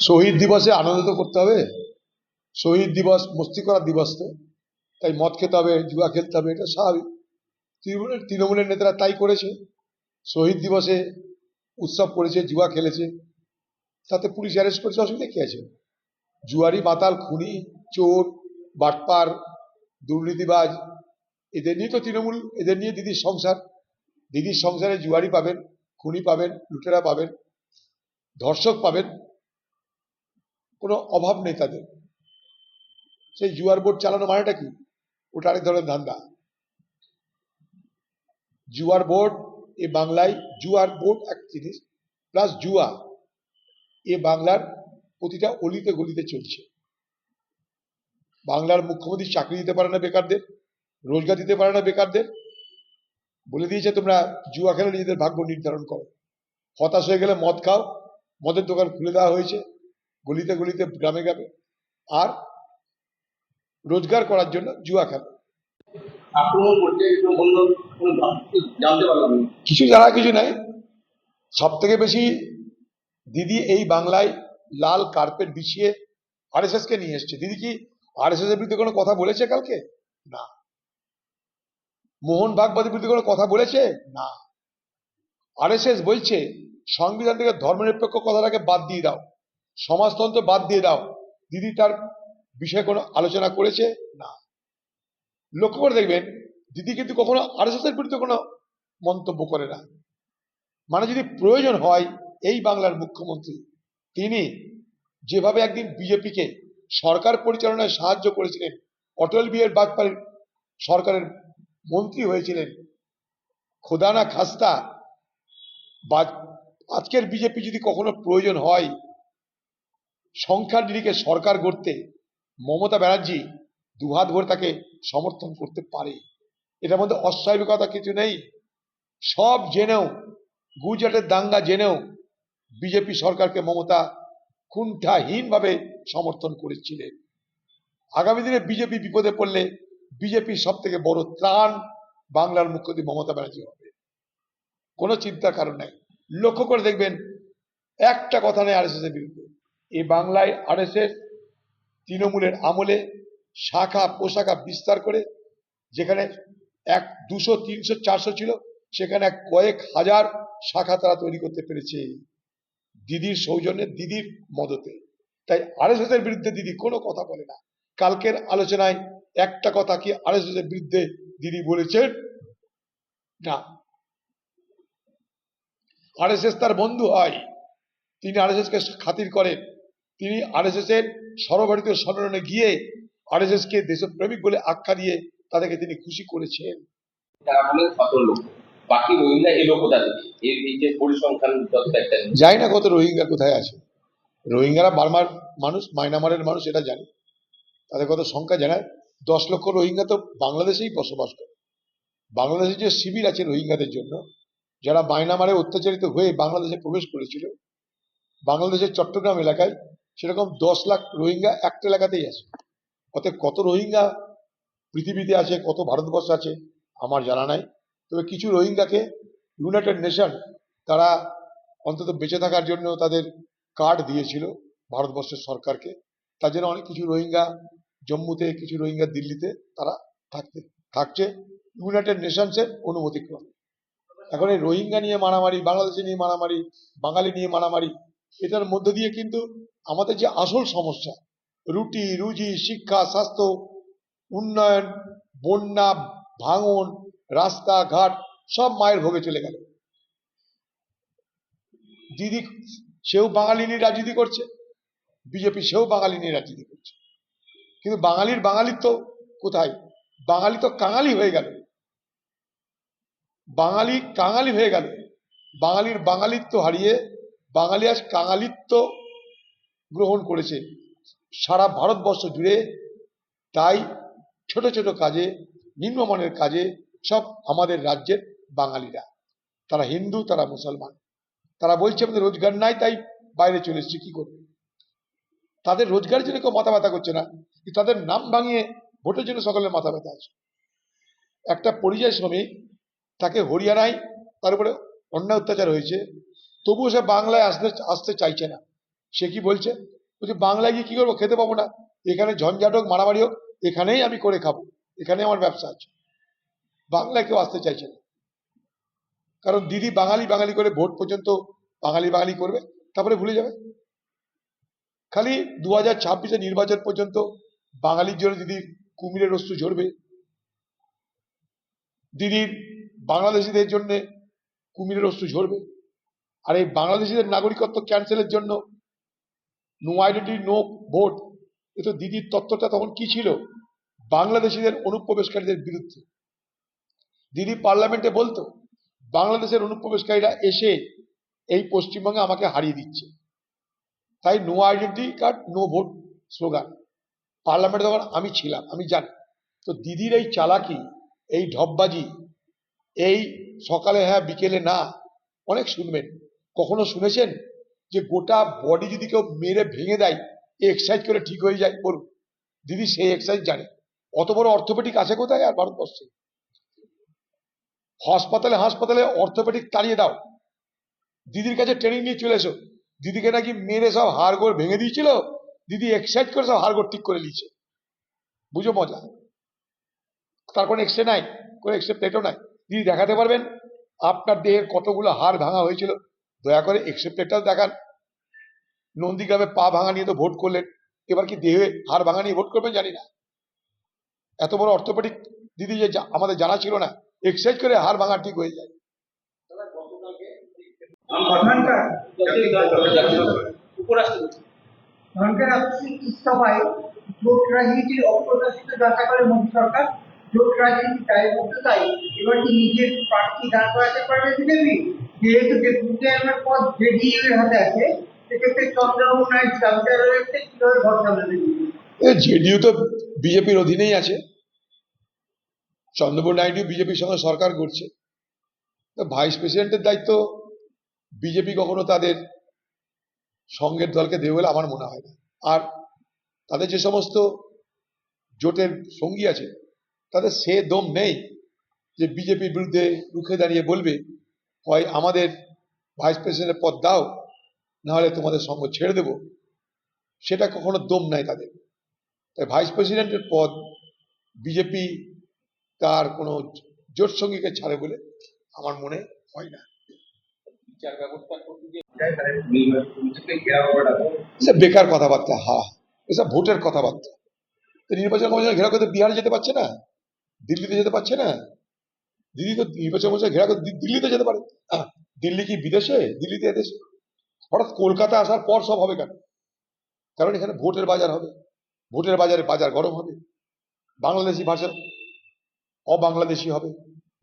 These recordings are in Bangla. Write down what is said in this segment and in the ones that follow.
শহীদ দিবসে আনন্দ তো করতে হবে। শহীদ দিবস, মস্তি করার দিবস তো। তাই মদ খেতে হবে, জুয়া খেলতে হবে, এটা স্বাভাবিক। তৃণমূলের তৃণমূলের নেতারা তাই করেছে। শহীদ দিবসে উৎসব করেছে, জুয়া খেলেছে। তাতে পুলিশ অ্যারেস্ট করেছে, অসুবিধা কি আছে? জুয়ারি মাতাল, খুনি, চোর, বাটপার, দুর্নীতিবাজ, এদের নিয়ে তো তৃণমূল, এদের নিয়ে দিদির সংসার। দিদির সংসারে জুয়ারি পাবেন, খুনি পাবেন, লুটেরা পাবেন, ধর্ষক পাবেন। কোনো অভাব নেই তাদের। সেই জুয়ার বোর্ড চালানো মানেটা কি? ওটা আরেক ধরনের ধান্দা। জুয়ার বোর্ড এ বাংলায়, জুয়ার বোর্ড এক জিনিস প্লাস জুয়া এ বাংলার প্রতিটা অলিতে গলিতে চলছে। বাংলার মুখ্যমন্ত্রী চাকরি দিতে পারে না বেকারদের, রোজগার দিতে পারে না বেকারদের। বলে দিয়েছে তোমরা জুয়া খেলে নিজেদের ভাগ্য নির্ধারণ করো। হতাশ হয়ে গেলে মদ খাও, মদের দোকান খুলে দেওয়া হয়েছে। গলিতে গলিতে গ্রামে গ্রামে। আর রোজগার করার জন্য জুয়া খেলো। কিছু জানা কিছু নাই। সব থেকে বেশি দিদি এই বাংলায় লাল কার্পেট বিছিয়ে আরএসএস কে নিয়ে এসছে। দিদি কি আরএসএস এর বিরুদ্ধে কোনো কথা বলেছে কালকে? না। মোহন ভাগবতের বিরুদ্ধে কোনো কথা বলেছে? না। আরএসএস বলছে সংবিধান থেকে ধর্মনিরপেক্ষ কথাটাকে বাদ দিয়ে দাও। সমাজতন্ত্র বাদ দিয়ে দাও। দিদি তার বিষয়ে কোনো আলোচনা করেছে? না। লক্ষ্য করে দেখবেন, দিদি কিন্তু কখনো আরএসএস এর বিরুদ্ধে কোনো মন্তব্য করে না। মানে যদি প্রয়োজন হয়, এই বাংলার মুখ্যমন্ত্রী, তিনি যেভাবে একদিন বিজেপিকে সরকার পরিচালনায় সাহায্য করেছিলেন, অটল বিহারী বাজপেয়ীর সরকারের মন্ত্রী হয়েছিলেন, খোদানা খাস্তা, বা আজকের বিজেপি যদি কখনো প্রয়োজন হয় সংখ্যার নিরিখে সরকার গড়তে মমতা ব্যানার্জি দুহাত ভরে তাকে সমর্থন করতে পারে। এটার মধ্যে অস্বাভাবিকতা কিছু নেই। সব জেনেও, গুজরাটের দাঙ্গা জেনেও বিজেপি সরকারকে মমতা কুণ্ঠাহীনভাবে সমর্থন করেছিলেন। আগামী দিনে বিজেপি বিপদে পড়লে বিজেপির সব থেকে বড় ত্রাণ বাংলার মুখ্যমন্ত্রী মমতা ব্যানার্জি হবে। কোনো চিন্তার কারণ নাই। লক্ষ্য করে দেখবেন, একটা কথা নেই আরএসএস এর বিরুদ্ধে। এই বাংলায় আরএসএস তৃণমূলের আমলে শাখা পোশাখা বিস্তার করে, যেখানে এক দুশো, তিনশো, চারশো ছিল, সেখানে কয়েক হাজার শাখা তারা তৈরি করতে পেরেছে দিদির সৌজন্যে, দিদির মদতে। তাই আরএসএস এর বিরুদ্ধে দিদি কোনো কথা বলে না। কালকের আলোচনায় একটা কথা কি আরএসএস এর বিরুদ্ধে দিদি বলেছেন? না। আরএসএস তার বন্ধু হয়, তিনি আরএসএস কে খাতির করেন। তিনি আরএসএস এর সর্বভারতীয় সম্মেলনে গিয়ে আরএসএস কে দেশপ্রেমিক বলে আখ্যা দিয়ে তাদেরকে তিনি খুশি করেছেন। তারা সতেরো বাকি রোহিঙ্গা এলো কোথা থেকে? এর এই যে পরিসংখ্যান যত একটা নেই। জানি না কত রোহিঙ্গা কোথায় আছে। রোহিঙ্গারা বার্মার মানুষ মায়ানমারের মানুষ এটা জানি। তাদের কত সংখ্যা জানায় দশ লক্ষ রোহিঙ্গা তো বাংলাদেশেই বসবাস করে। বাংলাদেশে যে শিবির আছে রোহিঙ্গাদের জন্য যারা মায়ানমারে অত্যাচারিত হয়ে বাংলাদেশে প্রবেশ করেছিল বাংলাদেশের চট্টগ্রাম এলাকায় সেরকম দশ লাখ রোহিঙ্গা একটা এলাকাতেই আছে। অতএব কত রোহিঙ্গা পৃথিবীতে আছে, কত ভারতবর্ষ আছে, আমার জানা নাই। তবে কিছু রোহিঙ্গাকে ইউনাইটেড নেশন তারা অন্তত বেঁচে থাকার জন্য তাদের কার্ড দিয়েছিল ভারতবর্ষের সরকারকে। তার জন্য অনেক কিছু রোহিঙ্গা জম্মুতে, কিছু রোহিঙ্গা দিল্লিতে তারা থাকতে, থাকছে। ইউনাইটেড নেশনসের অনুমতিক্রমে। এখন এই রোহিঙ্গা নিয়ে মারামারি, বাংলাদেশে নিয়ে মারামারি, বাঙালি নিয়ে মারামারি এটার মধ্য দিয়ে কিন্তু আমাদের যে আসল সমস্যা, রুটি, রুজি, শিক্ষা, স্বাস্থ্য, উন্নয়ন, বন্যা, ভাঙন, রাস্তাঘাট, সব মায়ের ভোগে চলে গেল। দিদি সেও বাঙালি নিয়ে রাজনীতি করছে, বিজেপি সেও বাঙালি নিয়ে রাজনীতি করছে। কিন্তু বাঙালির বাঙালির তো কোথায়? বাঙালি তো কাঙালি হয়ে গেল। বাঙালি কাঙালি হয়ে গেল। বাঙালির বাঙালিত্ব হারিয়ে বাঙালি আজ কাঙালিত্ব গ্রহণ করেছে সারা ভারতবর্ষ জুড়ে। তাই ছোট ছোট কাজে, নিম্নমানের কাজে সব আমাদের রাজ্যের বাঙালিরা। তারা হিন্দু, তারা মুসলমান। তারা বলছে, আমাদের রোজগার নাই, তাই বাইরে চলে এসছে, কি করবে? তাদের রোজগারের জন্য কেউ মাথা ব্যথা করছে না তাদের নাম ভাঙিয়ে ভোটের জন্য সকলের মাথা ব্যথা আছে। একটা পরিযায়ী শ্রমিক, তাকে হরিয়ানায়, তার উপরে অন্যায় অত্যাচার হয়েছে তবুও সে বাংলায় আসতে আসতে চাইছে না। সে কি বলছে? বলছে, বাংলায় গিয়ে কি করব? খেতে পাবো না। এখানে ঝঞ্ঝাট হোক, মারামারি হোক, এখানেই আমি করে খাব। এখানে আমার ব্যবসা আছে। বাংলায় কেউ আসতে চাইছে না। কারণ দিদি বাঙালি বাঙালি করে ভোট পর্যন্ত বাঙালি বাঙালি করবে, তারপরে ভুলে যাবে। খালি দু হাজার ছাব্বিশে নির্বাচন পর্যন্ত বাঙালির জন্য দিদির কুমিরের অস্ত্র ঝরবে। দিদির বাংলাদেশিদের জন্য কুমিরের অস্ত্র ঝরবে। আর এই বাংলাদেশিদের নাগরিকত্ব ক্যান্সেলের জন্য নো আইডেন্টি নো ভোট এ তো দিদির তত্ত্বটা তখন কি ছিল? বাংলাদেশিদের অনুপ্রবেশকারীদের বিরুদ্ধে। দিদি পার্লামেন্টে বলতো, বাংলাদেশের অনুপ্রবেশকারীরা এসে এই পশ্চিমবঙ্গে আমাকে হারিয়ে দিচ্ছে। তাই no identity card no vote slogan পার্লামেন্টে তখন আমি ছিলাম, আমি জানি। তো দিদির এই চালাকি, এই ঢপবাজি, এই সকালে হ্যাঁ বিকেলে না, অনেক শুনবেন। কখনো শুনেছেন যে গোটা বডি যদি কেউ মেরে ভেঙে দেয় এক্সারসাইজ করে ঠিক হয়ে যায়? বলুন। দিদি সেই এক্সারসাইজ জানে। অত বড় অর্থোপেডিক আছে কোথায় আর ভারতবর্ষে? হাসপাতালে হাসপাতালে অর্থোপেডিক তাড়িয়ে দাও। দিদির কাছে ট্রেনিং নিয়ে চলে এসো। দিদিকে নাকি মেরে সব হাড়গোড় ভেঙে দিয়েছিল? দিদি এক্সারসাইজ করে সব হাড়গোড় ঠিক করে নিয়েছে। বুঝো মজা। তার কোনো এক্সরে নাই, কোনো এক্সরে প্লেটও নাই। দিদি দেখাতে পারবেন? আপনার দেহের কতগুলো হাড় ভাঙা হয়েছিল? দয়া করে এক্সরে প্লেটটাও দেখান। নন্দীগ্রামে পা ভাঙা নিয়ে তো ভোট করলেন। এবার কি দেহে হাড় ভাঙা নিয়ে ভোট করবেন জানি না। এত বড় অর্থোপেডিক দিদি যে আমাদের জানা ছিল না এক্সারসাইজ করে হাড় ভাঙা ঠিক হয়ে যায়। উপরাষ্ট্রপতি। জোট রাজনীতির অপ্রকাশিত যাত্রা করে মোদী সরকার জোট রাজনীতি দায়বদ্ধতায় এবার কি নিজের প্রার্থী দাঁড় করাতে পারবে বিজেপি? যেহেতু ডেপুটি চেয়ারম্যান পদ জেডিইউ এর হাতে আছে, সেক্ষেত্রে চন্দ্রবাবু নাইডু দাবিটা রয়েছে কীভাবে ঘর সামলাবে জেডিইউ তো বিজেপির অধীনেই আছে। চন্দ্রবাবু নাইডু বিজেপির সঙ্গে সরকার করছে। তো ভাইস প্রেসিডেন্টের দায়িত্ব বিজেপি কখনো তাদের সঙ্গের দলকে দেবে বলে আমার মনে হয় না। আর তাদের যে সমস্ত জোটের সঙ্গী আছে, তাদের সে দম নেই যে বিজেপির বিরুদ্ধে রুখে দাঁড়িয়ে বলবে। হয় আমাদের ভাইস প্রেসিডেন্টের পদ দাও, নাহলে তোমাদের সঙ্গ ছেড়ে দেব। সেটা কখনো দম নাই তাদের। তাই ভাইস প্রেসিডেন্টের পদ বিজেপি তার কোনো জোট সঙ্গীকে ছাড়ে বলে আমার মনে হয় না। বেকার কথাবার্তা, হা এসব ভোটের কথাবার্তা। নির্বাচন কমিশন ঘেরা করতে বিহারে যেতে পারছে না? দিল্লিতে যেতে পারছে না? দিল্লি তো নির্বাচন কমিশন ঘেরা দিল্লিতে যেতে পারে। দিল্লি কি বিদেশে? দিল্লিতে এদেশে, হঠাৎ কলকাতা আসার পর সব হবে কেন? কারণ এখানে ভোটের বাজার হবে। ভোটের বাজারে বাজার গরম হবে। বাংলাদেশি ভাষা অবাংলাদেশি হবে।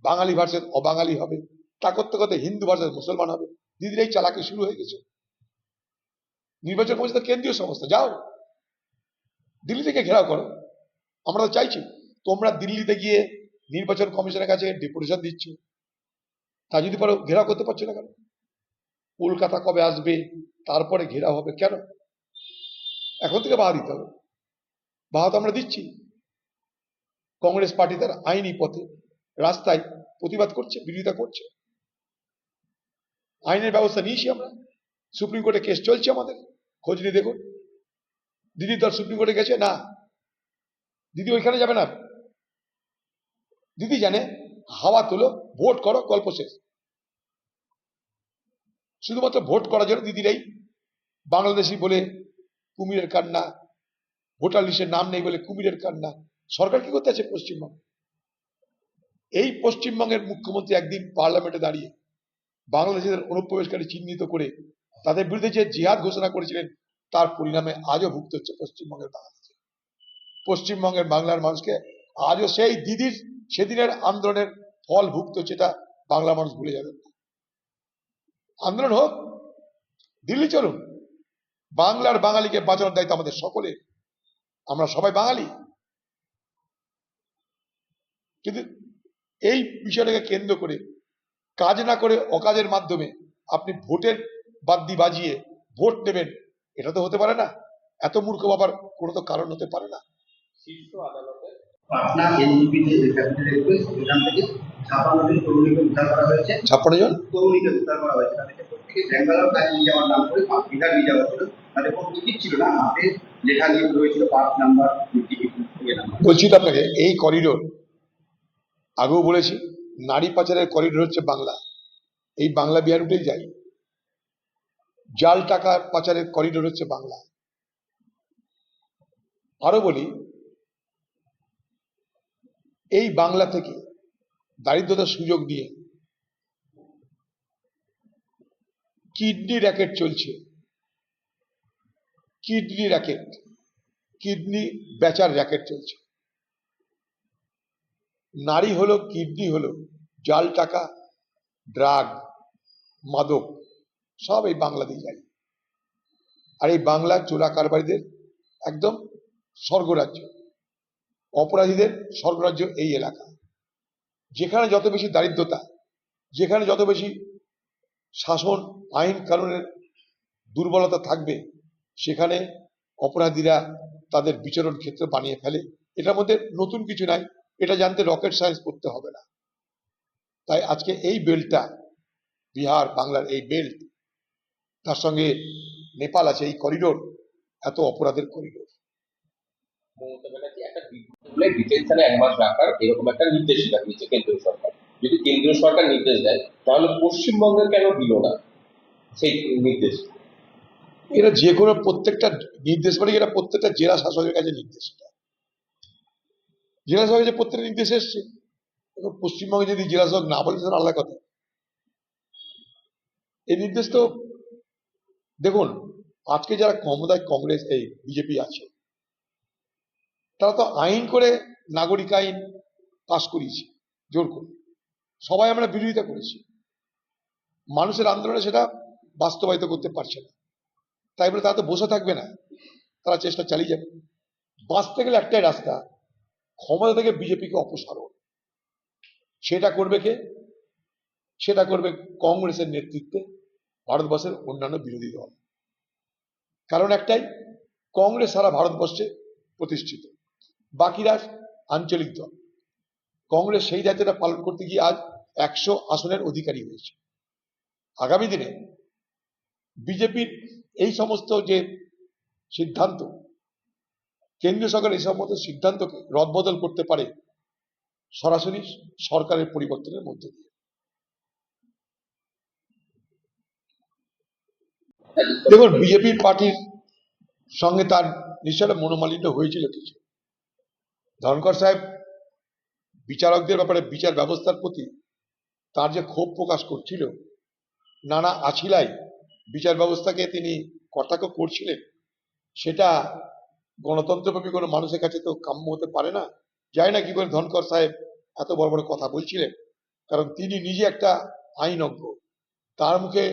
বাঙালি ভার্সেস অবাঙালি হবে। তা করতে করতে হিন্দু ভার্সেস মুসলমান হবে। দিদির এই চালাকি শুরু হয়ে গেছে। নির্বাচন কমিশন কেন্দ্রীয় সংস্থা, যাও। দিল্লি থেকে ঘেরাও করো। আমরা তো চাইছি, তোমরা দিল্লিতে গিয়ে নির্বাচন কমিশনের কাছে ডেপুটেশন দিচ্ছ। তা যদি পারো ঘেরাও করতে পারছ না কেন? কলকাতা কবে আসবে? তারপরে ঘেরাও হবে কেন? এখন থেকে বাধা দিতে হবে। বাধা তো আমরা দিচ্ছি। কংগ্রেস পার্টি তার আইনি পথে রাস্তায় প্রতিবাদ করছে, বিরোধিতা করছে। আইনের ব্যবস্থা নিয়েছি আমরা। সুপ্রিম কোর্টে কেস চলছে আমাদের। খোঁজ নিয়ে দেখুন। দিদি দল সুপ্রিম কোর্টে গেছে? না। দিদি ওইখানে যাবে না। দিদি জানে, হাওয়া তোলো, ভোট করো, গল্প শেষ। শুধুমাত্র ভোট করার জন্য দিদিরাই বাংলাদেশি বলে কুমিরের কান্না, ভোটার লিস্টের নাম নেই বলে কুমিরের কান্না। সরকার কি করতে আছে পশ্চিমবঙ্গ? এই পশ্চিমবঙ্গের মুখ্যমন্ত্রী একদিন পার্লামেন্টে দাঁড়িয়ে বাংলাদেশের অনুপ্রবেশকারী চিহ্নিত করে তাদের বিরুদ্ধে যে জিহাদ ঘোষণা করেছিলেন, তার পরিণামে আজও ভুক্ত হচ্ছে পশ্চিমবঙ্গের বাংলাদেশ। পশ্চিমবঙ্গের বাংলার মানুষকে আজও সেই দিদির সেদিনের আন্দোলনের ফল হচ্ছে এটা বাংলা মানুষ ভুলে যাবেন না। আন্দোলন হোক, দিল্লি চলুন, বাংলার বাঙালিকে বাঁচানোর দায়িত্ব আমাদের সকলের। আমরা সবাই বাঙালি। কিন্তু এই বিষয়টাকে কেন্দ্র করে, কাজ না করে অকাজের মাধ্যমে আপনি ভোটের বাদ্যি বাজিয়ে ভোট নেবেন, এটা তো হতে পারে না। এত মূর্খ বাবার কোনো তো কারণ হতে পারে না। শীর্ষ আদালতে পাটনা ক্যাপিটাল এক্সপ্রেস থেকে ছাপান্নটি তরুণীকে উদ্ধার করা হয়েছে। ছাপ্পান্ন জন? তরুণীকে উদ্ধার করা হয়েছে। তাদেরকে প্রত্যেকে ব্যাঙ্গালোর কাজে নিয়ে যাওয়ার নাম করে পাঁচ বিঘা নিয়ে যাওয়া তাদের কোনো টিকিট ছিল না। হাতে লেখা নিয়ে রয়েছিল নাম্বার টিকিট। বলছি তো আপনাকে এই করিডোর আগেও বলেছি নারী পাচারের করিডোর হচ্ছে বাংলা। এই বাংলা বিহার উঠেই যাই। জাল টাকা পাচারের করিডোর হচ্ছে বাংলা। আরও বলি এই বাংলা থেকে দারিদ্রতার সুযোগ নিয়ে কিডনি র্যাকেট চলছে। কিডনি র্যাকেট, কিডনি বেচার র্যাকেট চলছে। নারী হলো, কিডনি হলো, জাল টাকা, ড্রাগ, মাদক, সব এই বাংলা দিয়ে যায়। আর এই বাংলা চোরা কারবারিদের একদম স্বর্গরাজ্য। অপরাধীদের স্বর্গরাজ্য এই এলাকা। যেখানে যত বেশি দারিদ্রতা, যেখানে যত বেশি শাসন আইন কানুনের দুর্বলতা থাকবে, সেখানে অপরাধীরা তাদের বিচরণ ক্ষেত্র বানিয়ে ফেলে। এটার মধ্যে নতুন কিছু নাই, এটা জানতে রকেট সায়েন্স করতে হবে না। তাই আজকে এই বেল্টটা বিহার, বাংলার এই বেল্ট তার সঙ্গে নেপাল আছে, এই করিডোর এত অপরাধের করিডোর একটা ডিটেনশনে এক মাস রাখার এরকম একটা নির্দেশিকা দিয়েছে কেন্দ্রীয় সরকার। যদি কেন্দ্রীয় সরকার নির্দেশ দেয়, তাহলে পশ্চিমবঙ্গের কেন দিল না সেই নির্দেশ? এরা যে কোনো প্রত্যেকটা নির্দেশ মানে এরা প্রত্যেকটা জেলা শাসকের কাছে নির্দেশ জেলা শাসকের কাছে প্রত্যেকটা নির্দেশ এসছে পশ্চিমবঙ্গে যদি জেলা শাসক না বলে তাহলে আলাদা কথা। এই নির্দেশ তো, দেখুন, আজকে যারা ক্ষমতায় কংগ্রেস, এই বিজেপি আছে তারা তো আইন করে নাগরিক আইন পাশ করিয়েছে, জোর করে। সবাই আমরা বিরোধিতা করেছি। মানুষের আন্দোলনে সেটা বাস্তবায়িত করতে পারছে না। তাই বলে তারা তো বসে থাকবে না, তারা চেষ্টা চালিয়ে যাবে। বাঁচতে গেলে একটাই রাস্তা, ক্ষমতা থেকে বিজেপিকে অপসারণ। সেটা করবে কে? সেটা করবে কংগ্রেসের নেতৃত্বে ভারতবর্ষের অন্যান্য বিরোধী দল। কারণ একটাই, কংগ্রেস সারা ভারতবর্ষে প্রতিষ্ঠিত। বাকিরা আঞ্চলিক দল। কংগ্রেস সেই দায়িত্বটা পালন করতে গিয়ে আজ একশো আসনের অধিকারী হয়েছে। আগামী দিনে বিজেপির এই সমস্ত যে সিদ্ধান্ত, কেন্দ্রীয় সরকার এই সমস্ত সিদ্ধান্তকে রদবদল করতে পারে সরাসরি সরকারের পরিবর্তনের মধ্যে দিয়ে। দেখুন, বিজেপির পার্টির সঙ্গে তার নিশ্চয় মনোমালিন্য হয়েছিল কিছু। ধনকর সাহেব বিচারকদের ব্যাপারে বিচার ব্যবস্থার প্রতি তার যে ক্ষোভ প্রকাশ করছিল, নানা আছিলাই বিচার ব্যবস্থাকে তিনি কটাক্ষ করছিলেন, সেটা গণতন্ত্রপ্রেমী কোনো মানুষের কাছে তো কাম্য হতে পারে না। যাই না কি করে ধনকর সাহেব এত বড় বড় কথা বলছিলেন, কারণ তিনি নিজে একটা আইনজ্ঞ। তার মুখে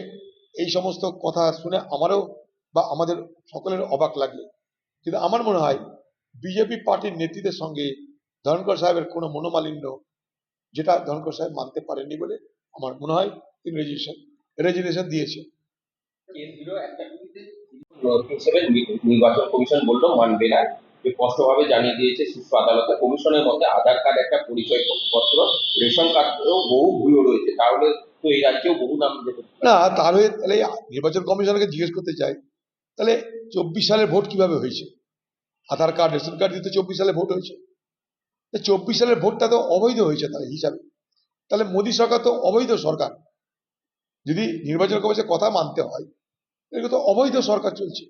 এই সমস্ত কথা শুনে আমারও বা আমাদের সকলের অবাক লাগে। কিন্তু আমার মনে হয় বিজেপি পার্টির নেতৃত্বের সঙ্গে ধনকর সাহেবের কোনো মনোমালিন্য যেটা ধনকর সাহেব মানতে পারেননি বলে আমার মনে হয় তিনি রেজিস্ট্রেশন রেজিগনেশন দিয়েছে নির্বাচন কমিশন বলল মানবে না। যে স্পষ্টভাবে জানিয়ে দিয়েছে শীর্ষ আদালতে কমিশনের মতে আধার কার্ড একটা পরিচয় পত্র রেশন কার্ডেও বহু ভুয়ো রয়েছে। তাহলে তো এই রাজ্যেও বহু নাম না তাহলে তাহলে নির্বাচন কমিশনকে জিজ্ঞেস করতে চাই। তাহলে চব্বিশ সালের ভোট কীভাবে হয়েছে? আধার কার্ড, রেশন কার্ড দিতে চব্বিশ সালে ভোট হয়েছে। চব্বিশ সালের ভোটটা তো অবৈধ হয়েছে তার হিসাবে। তাহলে মোদী সরকার তো অবৈধ সরকার। যদি নির্বাচন কমিশনের কথা মানতে হয় এগুলো তো অবৈধ সরকার চলছে।